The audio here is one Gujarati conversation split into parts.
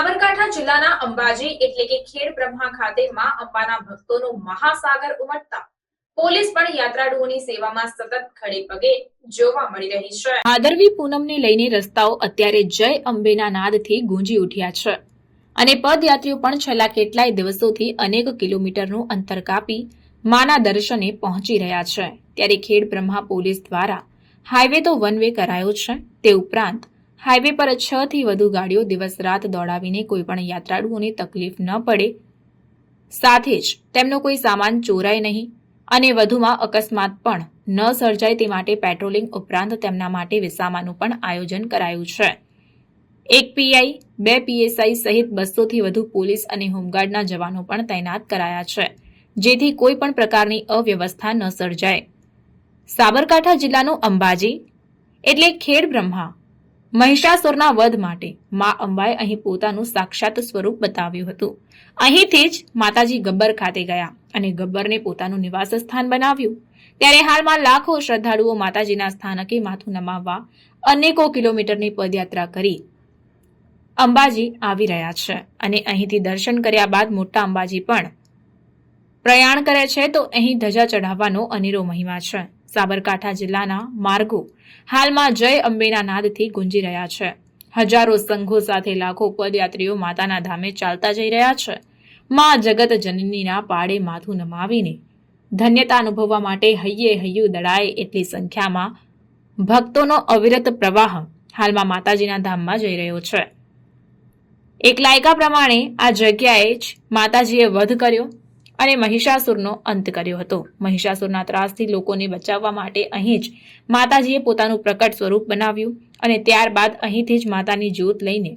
સાબરકાંઠા જિલ્લાના અંબાજી એટલે કે ખેડ બ્રહ્મા ખાતે માં અંબાના ભક્તોનો મહાસાગર ઉમટતા ભાદરવી પૂનમને લઈને રસ્તાઓ અત્યારે જય અંબેના નાદથી ગુંજી ઉઠ્યા છે અને પદયાત્રીઓ પણ છેલ્લા કેટલાય દિવસોથી અનેક કિલોમીટરનું અંતર કાપી માના દર્શને પહોંચી રહ્યા છે. ત્યારે ખેડ બ્રહ્મા પોલીસ દ્વારા હાઈવે તો વન વે કરાયો છે તે ઉપરાંત હાઈવે પર છ થી વધુ ગાડીઓ દિવસ રાત દોડાવીને કોઈપણ યાત્રાળુઓને તકલીફ ન પડે. સાથે જ તેમનો કોઈ સામાન ચોરાય નહીં અને વધુમાં અકસ્માત પણ ન સર્જાય તે માટે પેટ્રોલિંગ ઉપરાંત તેમના માટે વિસામાનું પણ આયોજન કરાયું છે. એક પીઆઈ, બે પીએસઆઈ સહિત બસોથી વધુ પોલીસ અને હોમગાર્ડના જવાનો પણ તૈનાત કરાયા છે, જેથી કોઈ પણ પ્રકારની અવ્યવસ્થા ન સર્જાય. સાબરકાંઠા જિલ્લાનું અંબાજી, એટલે ખેડ બ્રહ્મા મહિષાસુરના વધ માટે મા અંબાએ અહીં પોતાનું સાક્ષાત સ્વરૂપ બતાવ્યું હતું. અહીંથી જ માતાજી ગબ્બર ખાતે ગયા અને ગબ્બરને પોતાનું નિવાસ સ્થાન બનાવ્યું. ત્યારે હાલમાં લાખો શ્રદ્ધાળુઓ માતાજીના સ્થાનકે માથું નમાવવા અનેકો કિલોમીટરની પદયાત્રા કરી અંબાજી આવી રહ્યા છે અને અહીંથી દર્શન કર્યા બાદ મોટા અંબાજી પણ પ્રયાણ કરે છે તો અહીં ધજા ચઢાવવાનો અનેરો મહિમા છે. સાબરકાંઠા જિલ્લાના માર્ગો હાલમાં જય અંબેના નાદથી ગુંજી રહ્યા છે. હજારો સંઘો સાથે લાખો પદયાત્રીઓ માતાના ધામે ચાલતા જઈ રહ્યા છે. માં જગત જનનીના પાડે માથું નમાવીને ધન્યતા અનુભવવા માટે હૈયે હૈયું દડાય એટલી સંખ્યામાં ભક્તોનો અવિરત પ્રવાહ હાલમાં માતાજીના ધામમાં જઈ રહ્યો છે. એક લાયકા પ્રમાણે આ જગ્યાએ જ માતાજીએ વધ કર્યો. અને મહિષાસુરનો અંત કર્યો હતો. મહિષાસુરના ત્રાસથી લોકોને બચાવવા માટે અહીં જ માતાજીએ પોતાનું પ્રકટ સ્વરૂપ બનાવ્યું અને ત્યારબાદ અહીંથી જ માતાની જ્યોત લઈને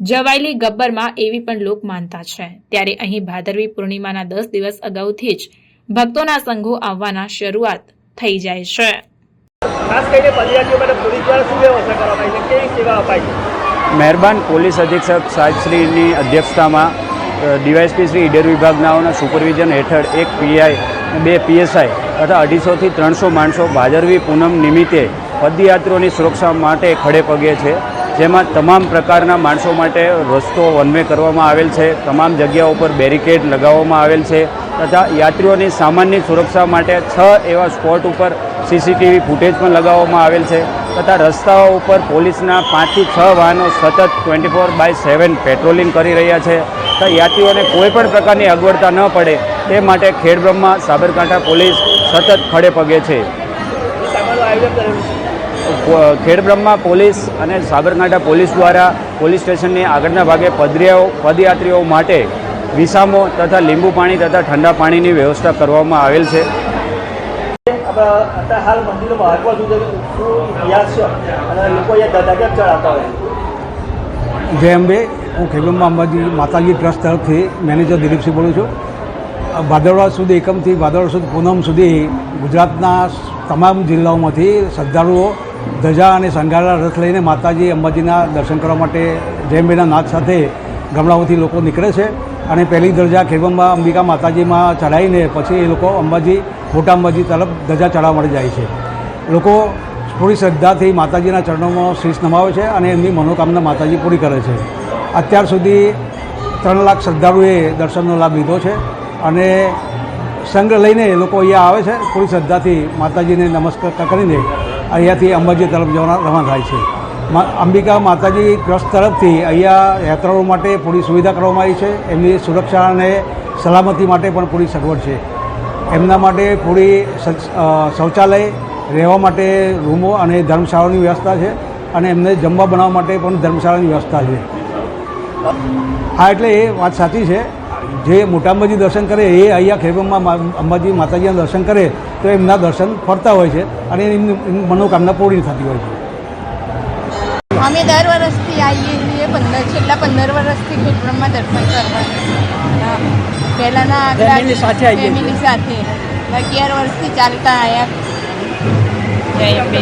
જવાયેલી ગબ્બરમાં એવી પણ લોક માનતા છે. ત્યારે અહીં ભાદરવી પૂર્ણિમાના દસ દિવસ અગાઉથી જ ભક્તોના સંઘો આવવાના શરૂઆત થઈ જાય છે. ખાસ કરીને પદયાત્રીઓ માટે પોલીસ દ્વારા શું વ્યવસ્થા કરવામાં આવી છે? કેવી સેવા અપાય છે? મહેરબાન પોલીસ અધિક્ષક સાહેબશ્રીની અધ્યક્ષતામાં ડીવાયસપી શ્રી ઈડર વિભાગનાઓના સુપરવિઝન હેઠળ એક પીઆઈ બે પીએસઆઈ તથા અઢીસોથી ત્રણસો માણસો ભાદરવી પૂનમ નિમિત્તે પદયાત્રીઓની સુરક્ષા માટે ખડે પગે છે. જેમાં તમામ પ્રકારના માણસો માટે રસ્તો વનવે કરવામાં આવેલ છે. તમામ જગ્યાઓ ઉપર બેરિકેડ લગાવવામાં આવેલ છે તથા યાત્રીઓની સામાન્ય સુરક્ષા માટે છ એવા સ્પોટ ઉપર સીસીટીવી ફૂટેજ પણ લગાવવામાં આવેલ છે તથા રસ્તાઓ ઉપર પોલીસના પાંચથી છ વાહનો સતત twenty four by seven patrolling કરી રહ્યા છે. તો યાત્રીઓને કોઈ પણ પ્રકારની અગવડતા ન પડે તે માટે ખેડબ્રહ્મા સાબરકાંઠા પોલીસ સતત ખડે પગે છે. ખેડબ્રહ્મા પોલીસ અને સાબરકાંઠા પોલીસ દ્વારા પોલીસ સ્ટેશનની આગળના ભાગે પદરીયાઓ પદયાત્રીઓ માટે વિસામો તથા લીંબુ પાણી તથા ઠંડા પાણીની વ્યવસ્થા કરવામાં આવેલ છે. અત્યારે હાલ મંદિરનું મહત્વ શું છે? શું ઇતિહાસ છે? અને લોકો અહીંયા ધજા ચડાવતા હોય? જય અંબે હું ખેડબ્રહ્મા અંબાજી માતાજી ટ્રસ્ટ તરફથી મેનેજર દિલીપસિંહ બોલું છું. ભાદરવા સુદ એકમથી ભાદરવા સુધી પૂનમ સુધી ગુજરાતના તમામ જિલ્લાઓમાંથી શ્રદ્ધાળુઓ ધજા અને શણગારેલા રથ લઈને માતાજી અંબાજીના દર્શન કરવા માટે જય અંબેના નાદ સાથે ગામડાઓથી લોકો નીકળે છે અને પહેલી દરજા ખેબંબા અંબિકા માતાજીમાં ચડાવીને પછી એ લોકો અંબાજી, મોટા અંબાજી તરફ ધજા ચઢાવવા માટે જાય છે. લોકો પૂરી શ્રદ્ધાથી માતાજીના ચરણોમાં શીશ નમાવે છે અને એમની મનોકામના માતાજી પૂરી કરે છે. અત્યાર સુધી ત્રણ લાખ શ્રદ્ધાળુએ દર્શનનો લાભ લીધો છે અને સંઘ લઈને એ લોકો અહીંયા આવે છે. પૂરી શ્રદ્ધાથી માતાજીને નમસ્કાર કરીને અહીંયાથી અંબાજી તરફ જવાના રવાના થાય છે. અંબિકા માતાજી ટ્રસ્ટ તરફથી અહીંયા યાત્રાળુઓ માટે પૂરી સુવિધા કરવામાં આવી છે. એમની સુરક્ષા અને સલામતી માટે પણ પૂરી સગવડ છે. એમના માટે પૂરી શૌચાલય, રહેવા માટે રૂમો અને ધર્મશાળાની વ્યવસ્થા છે અને એમને જમવા બનાવવા માટે પણ ધર્મશાળાની વ્યવસ્થા છે. હા એટલે એ વાત સાચી છે. જે મોટા અંબાજી દર્શન કરે એ અહીંયા ખેડબ્રહ્મા અંબાજી માતાજીના દર્શન કરે તો એમના દર્શન ફરતા હોય છે અને એમની મનોકામના પૂરી થતી હોય છે. અમે દર વર્ષથી આવીએ છીએ પંદર છેલ્લા પંદર વર્ષથી ખેતરમાં દર્શન કરવા. પહેલાંના સાથે ફેમિલી સાથે. અગિયાર વર્ષથી ચાલતા આવ્યા જય અંબે.